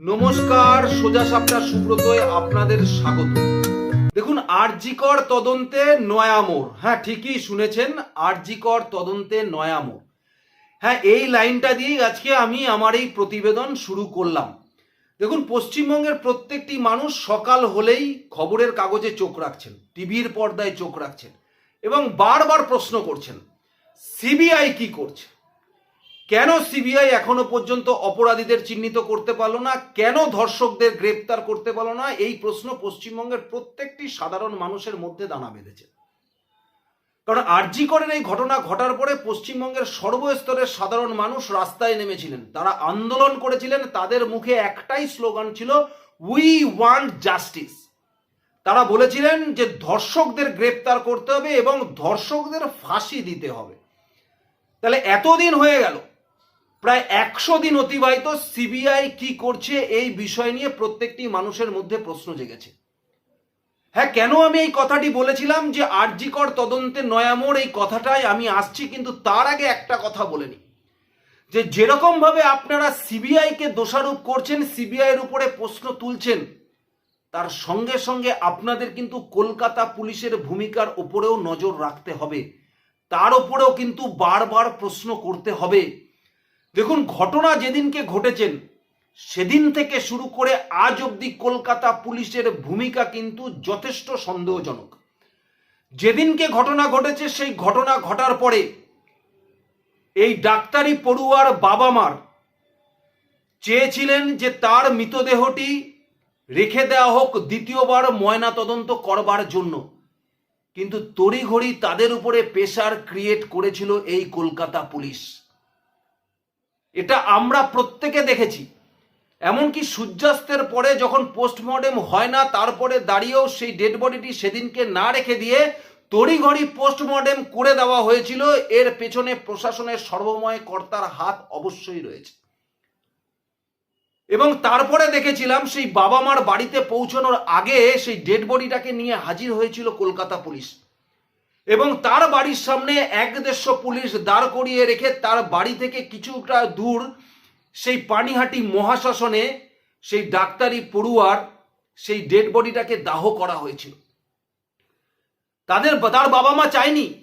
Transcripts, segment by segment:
নমস্কার, সোজা সাপটা সুব্রতয় আপনাদের স্বাগত। দেখুন, আরজিকর তদন্তে নয়ামোড় হ্যাঁ ঠিকই শুনেছেন, আরজিকর তদন্তে নয়ামোড় হ্যাঁ এই লাইনটা দিয়েই আজকে আমি আমার এই প্রতিবেদন শুরু করলাম। দেখুন, পশ্চিমবঙ্গের প্রত্যেকটি মানুষ সকাল হলেই খবরের কাগজে চোখ রাখছেন, টিভির পর্দায় চোখ রাখছেন এবং বারবার প্রশ্ন করছেন, সিবিআই কি করছে? কেন সিবিআই এখনও পর্যন্ত অপরাধীদের চিহ্নিত করতে পারল না? কেন ধর্ষকদের গ্রেপ্তার করতে পারল না? এই প্রশ্ন পশ্চিমবঙ্গের প্রত্যেকটি সাধারণ মানুষের মধ্যে দানা বেঁধেছে। কারণ আরজি করেন এই ঘটনা ঘটার পরে পশ্চিমবঙ্গের সর্বস্তরের সাধারণ মানুষ রাস্তায় নেমেছিলেন। তারা আন্দোলন করেছিলেন, তাদের মুখে একটাই স্লোগান ছিল উই ওয়ান্ট জাস্টিস তারা বলেছিলেন যে ধর্ষকদের গ্রেপ্তার করতে হবে এবং ধর্ষকদের ফাঁসি দিতে হবে। তাহলে এতদিন হয়ে গেল প্রায় একশো দিন অতিবাহিত সিবিআই কি করছে এই বিষয় নিয়ে প্রত্যেকটি মানুষের মধ্যে প্রশ্ন জেগেছে। হ্যাঁ কেন আমি এই কথাটি বলেছিলাম যে আরজিকর তদন্তে নয়ামোড় এই কথাটাই আমি আসছি, কিন্তু তার আগে একটা কথা বলে নিই। যে যেরকম ভাবে আপনারা সিবিআইকে দোষারোপ করছেন সিবিআই এর উপরে প্রশ্ন তুলছেন, তার সঙ্গে সঙ্গে আপনাদের কিন্তু কলকাতা পুলিশের ভূমিকার উপরেও নজর রাখতে হবে। তার উপরেও কিন্তু বারবার প্রশ্ন করতে হবে। দেখুন, ঘটনা যেদিনকে ঘটেছেন, সেদিন থেকে শুরু করে আজ অবধি কলকাতা পুলিশের ভূমিকা কিন্তু যথেষ্ট সন্দেহজনক। যেদিনকে ঘটনা ঘটেছে, সেই ঘটনা ঘটার পরে এই ডাক্তারি পড়ুয়ার বাবা মার চেয়েছিলেন যে তার মৃতদেহটি রেখে দেওয়া হোক, দ্বিতীয়বার ময়না তদন্ত করবার জন্য। কিন্তু তড়িঘড়ি তাদের উপরে প্রেশার ক্রিয়েট করেছিল এই কলকাতা পুলিশ। এটা আমরা প্রত্যেকে দেখেছি। এমনকি সূর্যাস্তের পরে যখন পোস্টমর্টেম হয় না, তারপরে দাঁড়িয়েও সেই ডেড বডিটি সেদিনকে না রেখে দিয়ে তড়িঘড়ি পোস্টমর্টেম করে দেওয়া হয়েছিল। এর পেছনে প্রশাসনের সর্বময় কর্তার হাত অবশ্যই রয়েছে। এবং তারপরে দেখেছিলাম, সেই বাবা মার বাড়িতে পৌঁছানোর আগে সেই ডেড বডিটাকে নিয়ে হাজির হয়েছিল কলকাতা পুলিশ। এবং তার বাড়ির সামনে এক পুলিশ দাঁড় করিয়ে রেখে তার বাড়ি থেকে কিছুটা দূর সেই পানিহাটি মহাশাসনে সেই ডাক্তারি পড়ুয়ার সেই ডেড বডিটাকে দাহ করা হয়েছিল। তাদের তার বাবা মা চায়নি।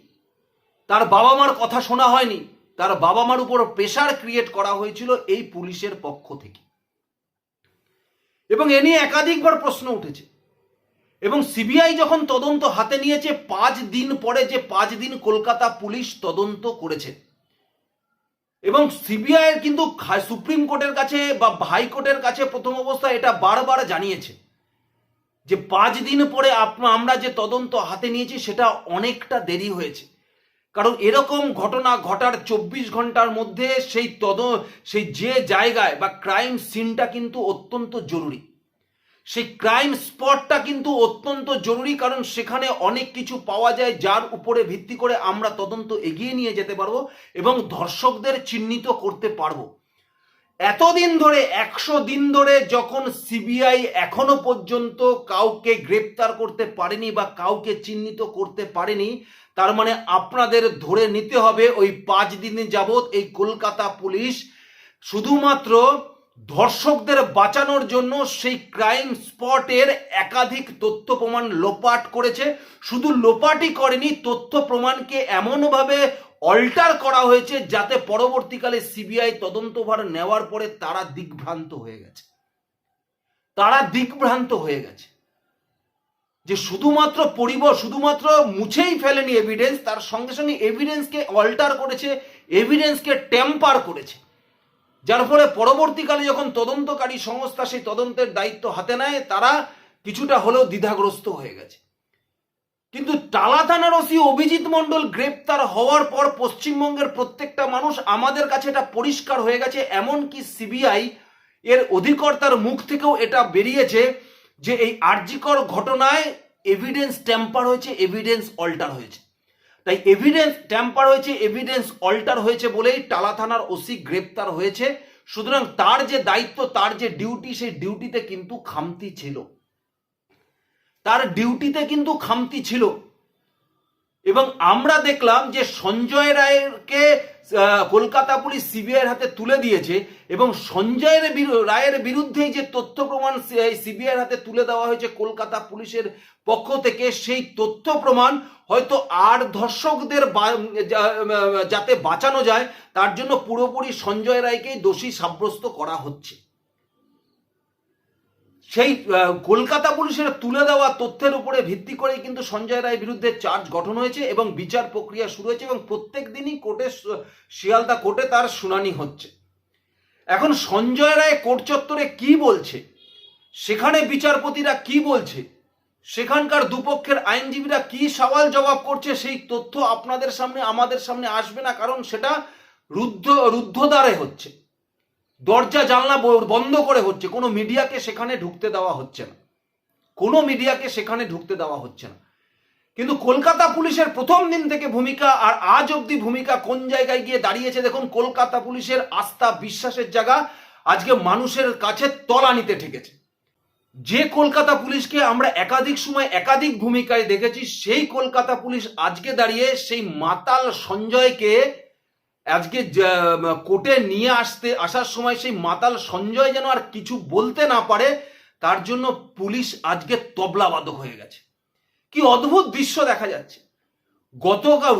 তার বাবা মার কথা শোনা হয়নি। তার বাবা মার উপর প্রেশার ক্রিয়েট করা হয়েছিল এই পুলিশের পক্ষ থেকে। এবং এ নিয়ে একাধিকবার প্রশ্ন উঠেছে। এবং সিবিআই যখন তদন্ত হাতে নিয়েছে, পাঁচ দিন পরে যে পাঁচ দিন কলকাতা পুলিশ তদন্ত করেছে। এবং সিবিআই এর কিন্তু সুপ্রিম কোর্টের কাছে বা হাইকোর্টের কাছে প্রথম অবস্থায় এটা বারবার জানিয়েছে যে পাঁচ দিন পরে আমরা যে তদন্ত হাতে নিয়েছি সেটা অনেকটা দেরি হয়েছে। কারণ এরকম ঘটনা ঘটার চব্বিশ ঘণ্টার মধ্যে সেই তদ, সেই যে জায়গায় বা ক্রাইম সিনটা কিন্তু অত্যন্ত জরুরি। সেই ক্রাইম স্পটটা কিন্তু অত্যন্ত জরুরি, কারণ সেখানে অনেক কিছু পাওয়া যায় যার উপরে ভিত্তি করে আমরা তদন্ত এগিয়ে নিয়ে যেতে পারব এবং ধর্ষকদের চিহ্নিত করতে পারব। এতদিন ধরে, একশো দিন ধরে যখন সিবিআই এখনও পর্যন্ত কাউকে গ্রেপ্তার করতে পারেনি বা কাউকে চিহ্নিত করতে পারেনি, তার মানে আপনাদের ধরে নিতে হবে ওই পাঁচ দিন যাবৎ এই কলকাতা পুলিশ শুধুমাত্র ধর্ষকদের বাঁচানোর জন্য সেই ক্রাইম স্পটের একাধিক তথ্য প্রমাণ লোপাট করেছে। শুধু লোপাটই করেনি, তথ্য প্রমাণকে এমনভাবে অল্টার করা হয়েছে যাতে পরবর্তীকালে সিবিআই তদন্তভার নেওয়ার পরে তারা দিকভ্রান্ত হয়ে গেছে। তারা দিকভ্রান্ত হয়ে গেছে। যে শুধুমাত্র পরিব, শুধুমাত্র মুছেই ফেলেনি এভিডেন্স তার সঙ্গে সঙ্গে এভিডেন্সকে অল্টার করেছে এভিডেন্সকে টেম্পার করেছে। যার ফলে পরবর্তীকালে যখন তদন্তকারী সংস্থা সেই তদন্তের দায়িত্ব হাতে নেয়, তারা কিছুটা হলেও দ্বিধাগ্রস্ত হয়ে গেছে। কিন্তু টালা থানার ওসি অভিজিৎ মণ্ডল গ্রেপ্তার হওয়ার পর পশ্চিমবঙ্গের প্রত্যেকটা মানুষ আমাদের কাছে এটা পরিষ্কার হয়ে গেছে, এমনকি সিবিআই এর অধিকর্তার মুখ থেকেও এটা বেরিয়েছে যে এই আর্জিকর ঘটনায় এভিডেন্স টেম্পার হয়েছে এভিডেন্স অল্টার হয়েছে। তাই এভিডেন্স ট্যাম্পার হয়েছে এভিডেন্স অল্টার হয়েছে বলেই টালা থানার ওসি গ্রেপ্তার হয়েছে। সুতরাং তার যে দায়িত্ব তার যে ডিউটি সেই ডিউটিতে কিন্তু খামতি ছিল। তার ডিউটিতে কিন্তু খামতি ছিল। এবং আমরা দেখলাম যে সঞ্জয় রায়েরকে আহ, কলকাতা পুলিশ সিবিআইয়ের হাতে তুলে দিয়েছে এবং সঞ্জয়ের রায়ের বিরুদ্ধে যে তথ্য প্রমাণ সিবিআইয়ের হাতে তুলে দেওয়া হয়েছে কলকাতা পুলিশের পক্ষ থেকে, সেই তথ্য প্রমাণ হয়তো আর ধর্ষকদের যাতে বাঁচানো যায়, তার জন্য পুরোপুরি সঞ্জয় রায়কেই দোষী সাব্যস্ত করা হচ্ছে। সেই কলকাতা পুলিশের তুলে দেওয়া তথ্যের উপরে ভিত্তি করেই কিন্তু সঞ্জয় রায়ের বিরুদ্ধে চার্জ গঠন হয়েছে এবং বিচার প্রক্রিয়া শুরু হয়েছে এবং প্রত্যেক দিনই কোর্টে শিয়ালদা কোর্টে তার শুনানি হচ্ছে। এখন সঞ্জয় রায় কোর্ট চত্বরে কি বলছে? সেখানে বিচারপতিরা কি বলছে? সেখানকার দুপক্ষের আইনজীবীরা কি সওয়াল জবাব করছে? সেই তথ্য আপনাদের সামনে, আমাদের সামনে আসবে না, কারণ সেটা রুদ্ধ, রুদ্ধদ্বারে হচ্ছে। দরজা, জানলা বন্ধ করে হচ্ছে। কোনো মিডিয়াকে সেখানে ঢুকতে দেওয়া হচ্ছে না। কোনো মিডিয়াকে সেখানে ঢুকতে দেওয়া হচ্ছে না। কিন্তু কলকাতা পুলিশের প্রথম দিন থেকে ভূমিকা আর আজ অবধি ভূমিকা কোন জায়গায় গিয়ে দাঁড়িয়েছে দেখুন, কলকাতা পুলিশের আস্থা, বিশ্বাসের জায়গা আজকে মানুষের কাছে তলানিতে ঠেকেছে। যে কলকাতা পুলিশকে আমরা একাধিক সময় একাধিক ভূমিকায় দেখেছি, সেই কলকাতা পুলিশ আজকে দাঁড়িয়ে সেই মাতাল সঞ্জয়কে আজকে কোর্টে নিয়ে আসতে, আসার সময় সেই মাতাল সঞ্জয় যেন আর কিছু বলতে না পারে, তার জন্য পুলিশ আজকে তবলাবাদক হয়ে গেছে। কি অদ্ভুত দৃশ্য দেখা যাচ্ছে। গতকাল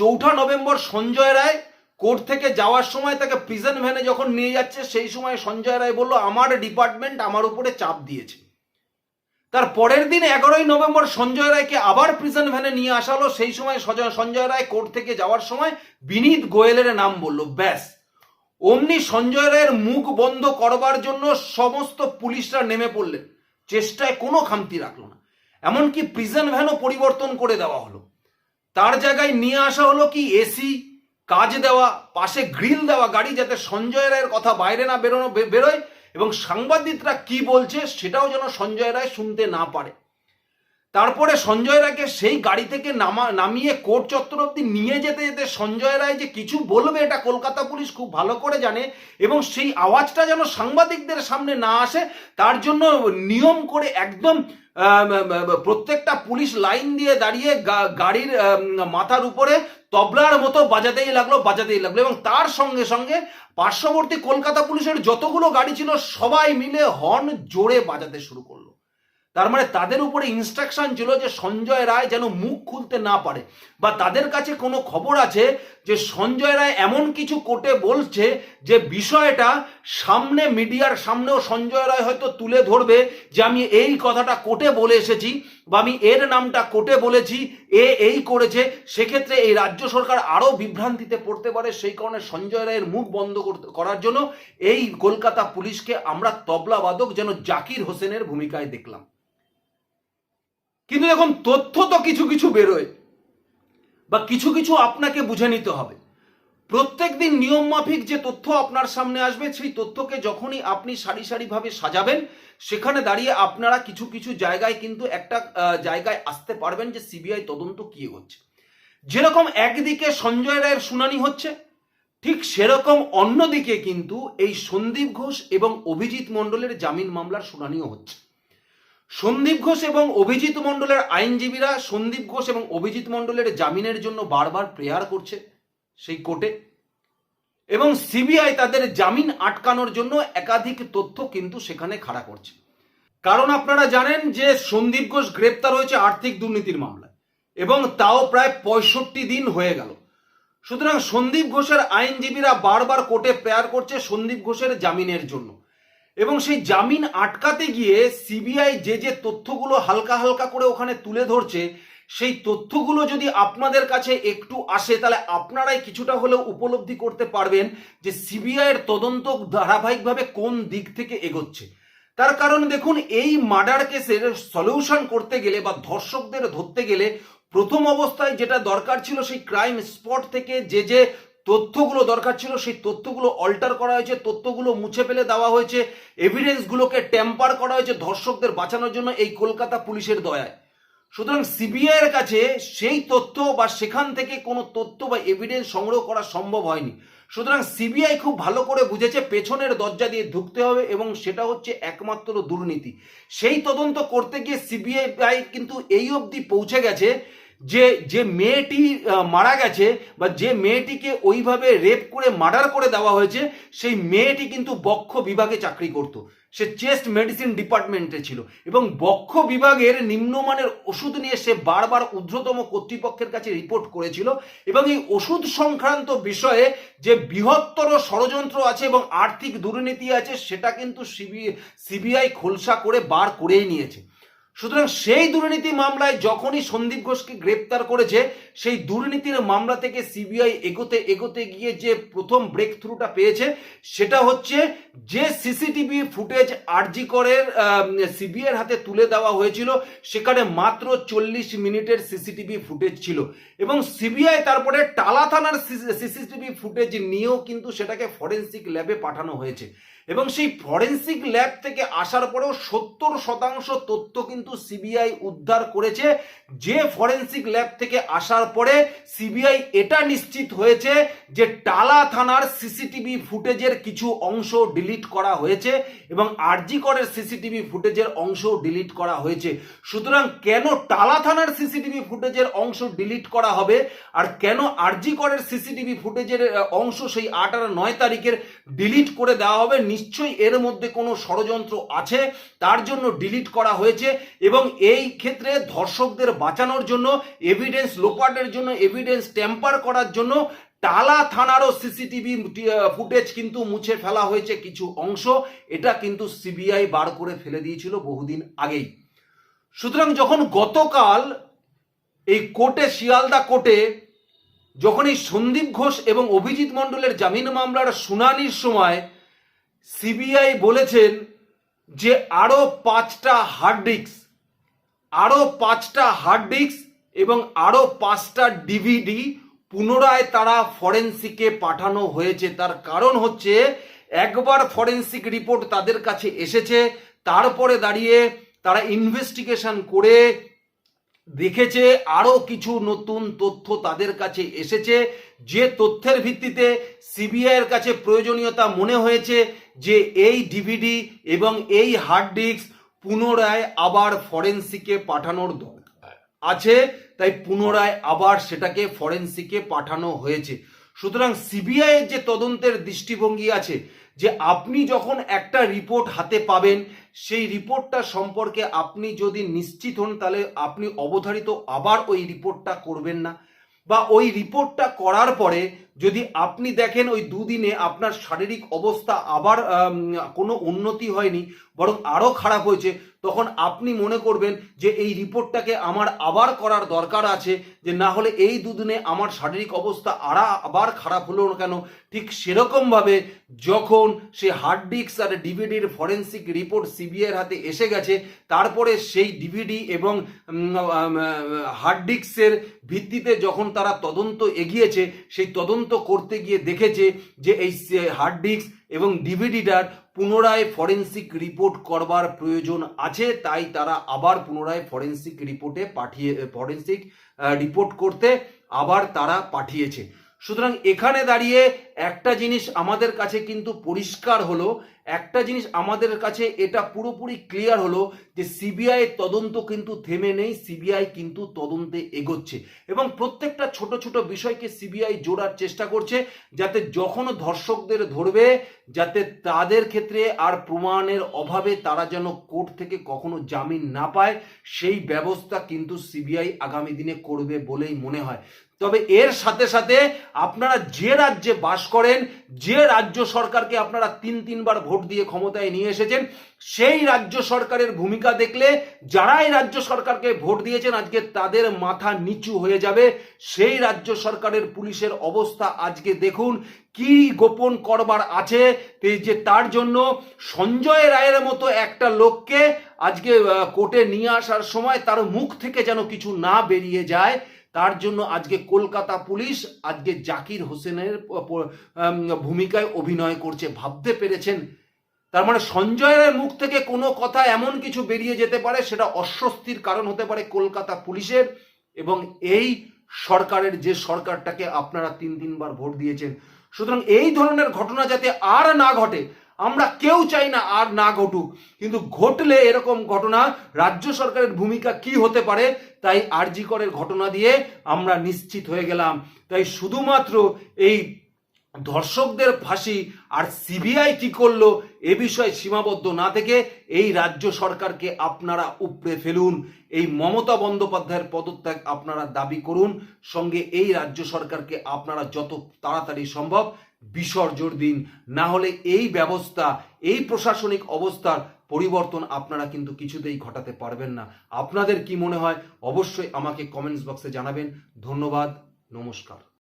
চৌঠা নভেম্বর সঞ্জয় রায় কোর্ট থেকে যাওয়ার সময় তাকে প্রিজন ভ্যানে যখন নিয়ে যাচ্ছে, সেই সময় সঞ্জয় রায় বলল, আমার ডিপার্টমেন্ট আমার উপরে চাপ দিয়েছে। তার পরের দিন এগারোই নভেম্বর সঞ্জয় রায়কে আবার প্রিজন ভ্যানে নিয়ে আসা হলো সেই সময় সঞ্জয় রায় কোর্ট থেকে যাওয়ার সময় বিনীত গোয়েলের নাম বলল। ব্যাস। অমনি সঞ্জয় রায়ের মুখ বন্ধ করবার জন্য সমস্ত পুলিশরা নেমে পড়লেন। চেষ্টায় কোনো খামতি রাখল না। এমনকি প্রিজন ভ্যানও পরিবর্তন করে দেওয়া হলো। তার জায়গায় নিয়ে আসা হলো কি এসি কাজ দেওয়া, পাশে গ্রিল দেওয়া, গাড়ি যাতে সঞ্জয় রায়ের কথা বাইরে না বেরোনো বেরোয়। এবং সাংবাদিকরা কি বলছে সেটাও যেন সঞ্জয় রায় শুনতে না পারে। তারপরে সঞ্জয় রায়কে সেই গাড়ি থেকে নামা, নামিয়ে কোর্ট চত্বর অব্দি নিয়ে যেতে যেতে সঞ্জয় রায় যে কিছু বলবে এটা কলকাতা পুলিশ খুব ভালো করে জানে এবং সেই আওয়াজটা যেন সাংবাদিকদের সামনে না আসে, তার জন্য নিয়ম করে একদম প্রত্যেকটা পুলিশ লাইন দিয়ে দাঁড়িয়ে গাড়ির মাথার উপরে তবলার মতো বাজাতেই লাগল বাজাতেই লাগল এবং তার সঙ্গে সঙ্গে পার্শ্ববর্তী কলকাতা পুলিশের যতগুলো গাড়ি ছিল সবাই মিলে হর্ন জোরে বাজাতে শুরু করল। তার মানে তাদের উপরে ইনস্ট্রাকশন ছিল যে সঞ্জয় রায় যেন মুখ খুলতে না পারে বা তাদের কাছে কোনো খবর আছে যে সঞ্জয় রায় এমন কিছু কোর্টে বলছে যে বিষয়টা সামনে মিডিয়ার সামনেও সঞ্জয় রায় হয়তো তুলে ধরবে যে আমি এই কথাটা কোর্টে বলে এসেছি বা আমি এর নামটা কোর্টে বলেছি, এ এই করেছে, সেক্ষেত্রে এই রাজ্য সরকার আরও বিভ্রান্তিতে পড়তে পারে সেই কারণে সঞ্জয় রায়ের মুখ বন্ধ করার জন্য এই কলকাতা পুলিশকে আমরা তবলাবাদক যেন জাকির হোসেনের ভূমিকায় দেখলাম। কিন্তু এখন তথ্য তো কিছু কিছু বেরোয়। বা কিছু কিছু আপনাকে বুঝে নিতে হবে। প্রত্যেক দিন নিয়ম মাফিক যে তথ্য আপনার সামনে আসবে, সেই তথ্যকে যখনই আপনি সারি সারিভাবে সাজাবেন, সেখানে দাঁড়িয়ে আপনারা কিছু কিছু জায়গায় কিন্তু একটা জায়গায় আসতে পারবেন যে সিবিআই তদন্ত কি হচ্ছে। যেরকম একদিকে সঞ্জয় রায়ের শুনানি হচ্ছে, ঠিক সেরকম অন্যদিকে কিন্তু এই সন্দীপ ঘোষ এবং অভিজিৎ মণ্ডলের জামিন মামলার শুনানিও হচ্ছে। সন্দীপ ঘোষ এবং অভিজিৎ মণ্ডলের আইনজীবীরা সন্দীপ ঘোষ এবং অভিজিৎ মণ্ডলের জামিনের জন্য বারবার প্রেয়ার করছে সেই কোর্টে। এবং সিবিআই তাদের জামিন আটকানোর জন্য একাধিক তথ্য কিন্তু সেখানে খাড়া করছে। কারণ আপনারা জানেন যে সন্দীপ ঘোষ গ্রেপ্তার হয়েছে আর্থিক দুর্নীতির মামলায় এবং তাও প্রায় পঁয়ষট্টি দিন হয়ে গেল। সুতরাং সন্দীপ ঘোষের আইনজীবীরা বারবার কোর্টে প্রেয়ার করছে সন্দীপ ঘোষের জামিনের জন্য। এবং সেই জামিন আটকাতে গিয়ে সিবিআই যে যে তথ্যগুলো হালকা হালকা করে ওখানে তুলে ধরছে, সেই তথ্যগুলো যদি আপনাদের কাছে একটু আসে, তাহলে আপনারাই কিছুটা হলেও উপলব্ধি করতে পারবেন যে সিবিআই এর তদন্ত ধারাবাহিকভাবে কোন দিক থেকে এগোচ্ছে। তার কারণ দেখুন, এই মার্ডার কেসের সলিউশন করতে গেলে বা ধর্ষকদের ধরতে গেলে প্রথম অবস্থায় যেটা দরকার ছিল সেই ক্রাইম স্পট থেকে যে যে তথ্যগুলো দরকার ছিল, সেই তথ্যগুলো অল্টার করা হয়েছে, তথ্যগুলো মুছে ফেলে দেওয়া হয়েছে এভিডেন্সগুলোকে টেম্পার করা হয়েছে ধর্ষকদের বাঁচানোর জন্য এই কলকাতা পুলিশের দয়ায়। সুতরাং সিবিআই এর কাছে সেই তথ্য বা সেখান থেকে কোনো তথ্য বা এভিডেন্স সংগ্রহ করা সম্ভব হয়নি। সুতরাং সিবিআই খুব ভালো করে বুঝেছে, পেছনের দরজা দিয়ে ঢুকতে হবে এবং সেটা হচ্ছে একমাত্র দুর্নীতি। সেই তদন্ত করতে গিয়ে সিবিআই কিন্তু এই অবধি পৌঁছে গেছে যে যে মেয়েটি মারা গেছে বা যে মেয়েটিকে ওইভাবে রেপ করে মার্ডার করে দেওয়া হয়েছে, সেই মেয়েটি কিন্তু বক্ষ বিভাগে চাকরি করত। সে চেস্ট মেডিসিন ডিপার্টমেন্টে ছিল এবং বক্ষ বিভাগের নিম্নমানের ওষুধ নিয়ে সে বারবার ঊর্ধ্বতম কর্তৃপক্ষের কাছে রিপোর্ট করেছিল এবং এই ওষুধ সংক্রান্ত বিষয়ে যে বৃহত্তর ষড়যন্ত্র আছে এবং আর্থিক দুর্নীতি আছে, সেটা কিন্তু সিবি, সিবিআই খোলসা করে বার করেই নিয়েছে। সুতরাং সেই দুর্নীতি মামলায় যখনই সন্দীপ ঘোষকে গ্রেপ্তার করেছে, সেই দুর্নীতির মামলা থেকে সিবিআই এগোতে এগোতে গিয়ে যে প্রথম ব্রেক থ্রুটা পেয়েছে, সেটা হচ্ছে যে সিসিটিভি ফুটেজ আরজি করের সিবিআইয়ের হাতে তুলে দেওয়া হয়েছিল, সেখানে মাত্র চল্লিশ মিনিটের সিসিটিভি ফুটেজ ছিল। এবং সিবিআই তারপরে টালা থানার সিসিটিভি ফুটেজ নিয়েও কিন্তু সেটাকে ফরেন্সিক ল্যাবে পাঠানো হয়েছে। এবং সেই ফরেন্সিক ল্যাব থেকে আসার পরেও সত্তর শতাংশ তথ্য কিন্তু সিবিআই উদ্ধার করেছে। যে ফরেন্সিক ল্যাব থেকে আসার পরে সিবিআই এটা নিশ্চিত হয়েছে যে টালা থানার সিসিটিভি ফুটেজের কিছু অংশ ডিলিট করা হয়েছে এবং আরজি করের সিসিটিভি ফুটেজের অংশ ডিলিট করা হয়েছে। সুতরাং কেন টালা থানার সিসিটিভি ফুটেজের অংশ ডিলিট করা হবে আর কেন আরজি করের সিসিটিভি ফুটেজের অংশ সেই আট আর নয় তারিখের ডিলিট করে দেওয়া হবে নিশ্চয়ই এর মধ্যে কোনো ষড়যন্ত্র আছে, তার জন্য ডিলিট করা হয়েছে এবং এই ক্ষেত্রে ধর্ষকদের বাঁচানোর জন্য এভিডেন্স লোপাটের জন্য এভিডেন্স টেম্পার করার জন্য টালা থানারও সিসিটিভি ফুটেজ কিন্তু মুছে ফেলা হয়েছে কিছু অংশ। এটা কিন্তু সিবিআই বার করে ফেলে দিয়েছিল বহুদিন আগেই। সুতরাং যখন গতকাল এই কোর্টে, শিয়ালদা কোর্টে যখন এই সন্দীপ ঘোষ এবং অভিজিৎ মণ্ডলের জামিন মামলার শুনানির সময় সিবিআই বলেছেন যে আরও পাঁচটা হার্ড ডিস্ক আরও পাঁচটা হার্ড ডিস্ক এবং আরও পাঁচটা ডিভিডি পুনরায় তারা ফরেন্সিকে পাঠানো হয়েছে। তার কারণ হচ্ছে, একবার ফরেন্সিক রিপোর্ট তাদের কাছে এসেছে, তারপরে দাঁড়িয়ে তারা ইনভেস্টিগেশন করে দেখেছে আরও কিছু নতুন তথ্য তাদের কাছে এসেছে। যে তথ্যের ভিত্তিতে সিবিআইয়ের কাছে প্রয়োজনীয়তা মনে হয়েছে যে এই ডিভিডি এবং এই হার্ড ডিস্ক পুনরায় আবার ফরেন্সিকে পাঠানোর দরকার। আছে, তাই পুনরায় আবার সেটাকে ফরেন্সিকে পাঠানো হয়েছে। সুতরাং সিবিআই এর যে তদন্তের দৃষ্টিভঙ্গি আছে, যে আপনি যখন একটা রিপোর্ট হাতে পাবেন, সেই রিপোর্টটা সম্পর্কে আপনি যদি নিশ্চিত হন, তাহলে আপনি অবধারিত আবার ওই রিপোর্টটা করবেন না। বা ওই রিপোর্টটা করার পরে যদি আপনি দেখেন ওই দুদিনে আপনার শারীরিক অবস্থা আবার কোনো উন্নতি হয়নি, বরং আরও খারাপ হয়েছে তখন আপনি মনে করবেন যে এই রিপোর্টটাকে আমার আবার করার দরকার আছে, যে না হলে এই দুদিনে আমার শারীরিক অবস্থা আরা আবার খারাপ হলো কেন? ঠিক সেরকমভাবে যখন সে হার্ড ডিস্ক আর ডিভিডির ফরেন্সিক রিপোর্ট সিবিআইয়ের হাতে এসে গেছে, তারপরে সেই ডিভিডি এবং হার্ড ডিস্কের ভিত্তিতে যখন তারা তদন্ত এগিয়েছে, সেই তদন্ত করতে গিয়ে দেখেছে যে এই হার্ড ডিস্ক এবং ডিভিডিটার পুনরায় ফরেন্সিক রিপোর্ট করবার প্রয়োজন আছে, তাই তারা আবার পুনরায় ফরেন্সিক রিপোর্টে পাঠিয়ে, ফরেন্সিক রিপোর্ট করতে আবার তারা পাঠিয়েছে। সুতরাং এখানে দাঁড়িয়ে একটা জিনিস আমাদের কাছে কিন্তু পরিষ্কার হলো, একটা জিনিস আমাদের কাছে এটা পুরোপুরি ক্লিয়ার হলো যে সিবিআই তদন্ত কিন্তু থেমে নেই সিবিআই কিন্তু তদন্তে এগোচ্ছে। এবং প্রত্যেকটা ছোট ছোট বিষয়কে সিবিআই জোড়ার চেষ্টা করছে যাতে যখন ধর্ষকদের ধরবে, যাতে তাদের ক্ষেত্রে আর প্রমাণের অভাবে তারা যেন কোর্ট থেকে কখনো জামিন না পায়, সেই ব্যবস্থা কিন্তু সিবিআই আগামী দিনে করবে বলেই মনে হয়। তবে এর সাথে সাথে আপনারা যে রাজ্যে বাস করেন, যে রাজ্য সরকারকে আপনারা তিন, তিনবার ভোট দিয়ে ক্ষমতায় নিয়ে এসেছেন, সেই রাজ্য সরকারের ভূমিকা দেখলে যারাই রাজ্য সরকারকে ভোট দিয়েছেন, আজকে তাদের মাথা নিচু হয়ে যাবে। সেই রাজ্য সরকারের পুলিশের অবস্থা আজকে দেখুন, কি গোপন করবার আছে যে তার জন্য সঞ্জয় রায়ের মতো একটা লোককে আজকে কোর্টে নিয়ে আসার সময় তার মুখ থেকে যেন কিছু না বেরিয়ে যায়। তার জন্য আজকে কলকাতা পুলিশ আজকে জাকির হোসেনের ভূমিকায় অভিনয় করছে, ভাবতে পেরেছেন। তার মানে সঞ্জয়ের মুখ থেকে কোনো কথা এমন কিছু বেরিয়ে যেতে পারে, সেটা অস্বস্তির কারণ হতে পারে কলকাতা পুলিশের এবং এই সরকারের যে সরকারটাকে আপনারা তিন তিনবার ভোট দিয়েছেন। সুতরাং এই ধরনের ঘটনা যাতে আর না ঘটে আমরা কেউ চাই না আর না ঘটুক। কিন্তু ঘটলে এরকম ঘটনা, রাজ্য সরকারের ভূমিকা কি হতে পারে, তাই আরজি করের ঘটনা দিয়ে আমরা নিশ্চিত হয়ে গেলাম। তাই শুধুমাত্র এই ধর্ষকদের ফাঁসি আর সিবিআই কি করল এ বিষয়ে সীমাবদ্ধ না থেকে এই রাজ্য সরকারকে আপনারা উপড়ে ফেলুন। এই মমতা বন্দ্যোপাধ্যায়ের পদত্যাগ আপনারা দাবি করুন। সঙ্গে এই রাজ্য সরকারকে আপনারা যত তাড়াতাড়ি সম্ভব বিসর্জন দিন। না হলে এই ব্যবস্থা, এই প্রশাসনিক অবস্থার পরিবর্তন আপনারা কিন্তু কিছুতেই ঘটাতে পারবেন না। আপনাদের কি মনে হয়? অবশ্যই আমাকে কমেন্টস বক্সে জানাবেন। ধন্যবাদ। নমস্কার।